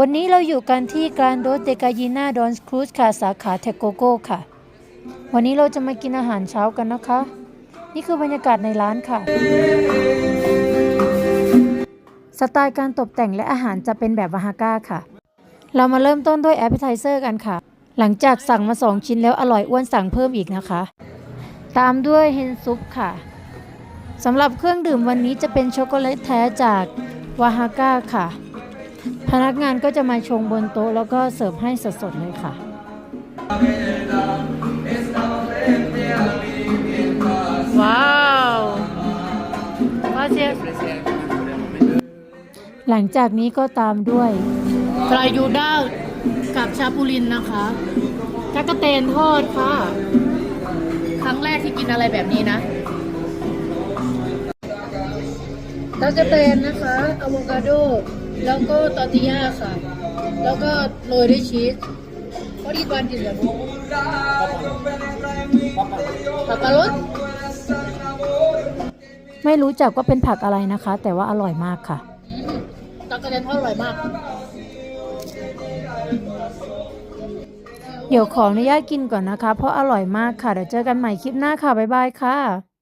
วันนี้เราอยู่กันที่กรานโดเตกายินาดอนครูซค่ะ สาขาเทโกโก้ค่ะ วันนี้เราจะมากินอาหารเช้ากันนะคะ นี่คือบรรยากาศในร้านค่ะ สไตล์การตกแต่งและอาหารจะเป็นแบบวาฮาก้าค่ะ เรามาเริ่มต้นด้วยแอปเป i ไทเซอร์กันค่ะ หลังจากสั่งมา 2 ชิ้นแล้วอร่อยอ้วนสั่งเพิ่มอีกนะคะ ตามด้วยเฮนซุปค่ะสำหรับเครื่องดื่มวันนี้จะเป็นช็อกโกแลตแท้จากวาฮาก้าค่ะ พนักงานก็จะมาชงบนโต๊ะแล้วก็เสิร์ฟให้สดๆเลยค่ะ ว้าวว่าเชฟหลังจากนี้ก็ตามด้วยกรายูด้ากับชาปูลินนะคะจักกะเตนทอดค่ะ ครั้งแรกที่กินอะไรแบบนี้นะตักกะเตนนะคะอะโวคาโด แล้วก็ตอร์ติยาค่ะ แล้วก็โรยด้วยชีสพอดีบานกินแบบผักกะรดไม่รู้จักว่าเป็นผักอะไรนะคะ แต่ว่าอร่อยมากค่ะตักกะเตนทอดอร่อยมาก เดี๋ยวขออนุญาตกินก่อนนะคะ เพราะอร่อยมากค่ะ เดี๋ยวเจอกันใหม่คลิปหน้าค่ะ บ๊ายบายค่ะ